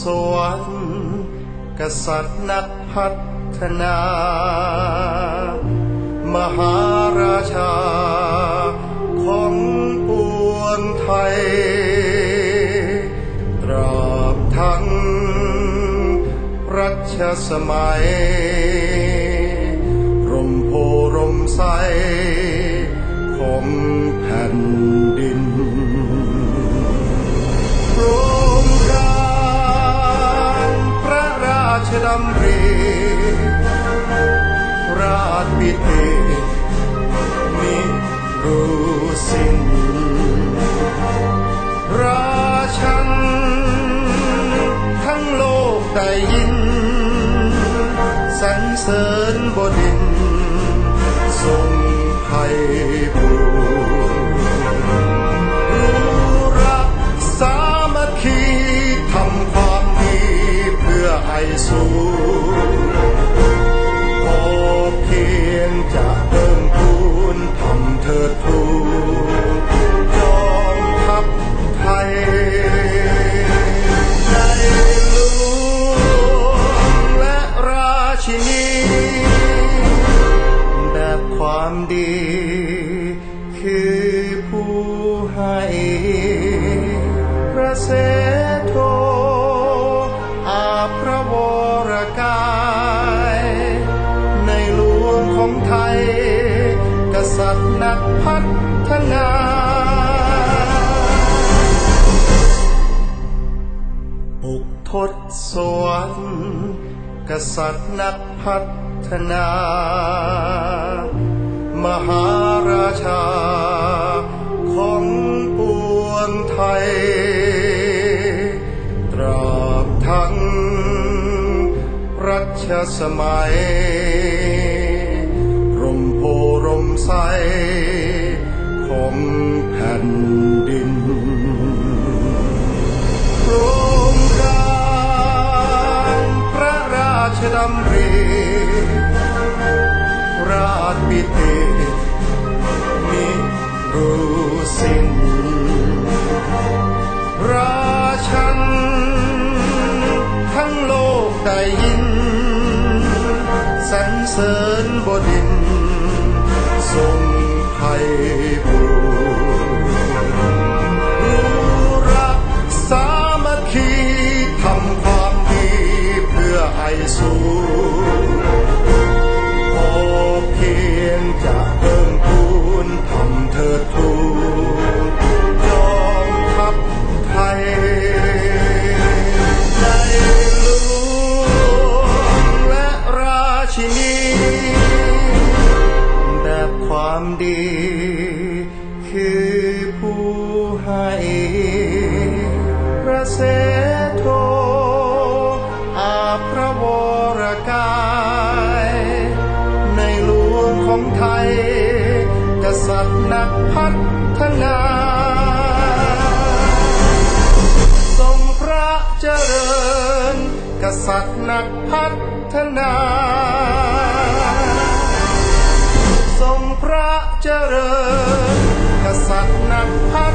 สวรรค์กษัตริย์นักพัฒนา มหาราชา ของปวงไทย ตราบทั้งรัชสมัย ร่มโพร่มใสของแผ่นำริราชพิธีมิรู้สิ้นราชันทั้งโลกได้ยินสรรเสริญบดินทร์ทรงไทยบูร คือผู้ให้พระเสโทอาพระวรกาย ในหลวงของไทย กษัตริย์นักพัฒนาปุกทศวรรค์กษัตริย์นักพัฒนา มหาราชา ชสมัย ร่มโพร่มใสของแผ่นดินโครงการพระราชดำริราชพิธีมิรู้สิ้นราชันทั้งโลกได้ เสริญบดินทรงไทยบูรู้รักสามัคคีทำความดีเพื่อให้สูงพอเพียงจะเพิ่มพูนทำเถิด ความดี คือผู้ให้พระเสโทอาพระวรกาย ในหลวงของไทย กษัตริย์นักพัฒนาทรงพระเจริญ กษัตริย์นักพัฒนา ทรงพระเจริญ กษัตริย์นักพั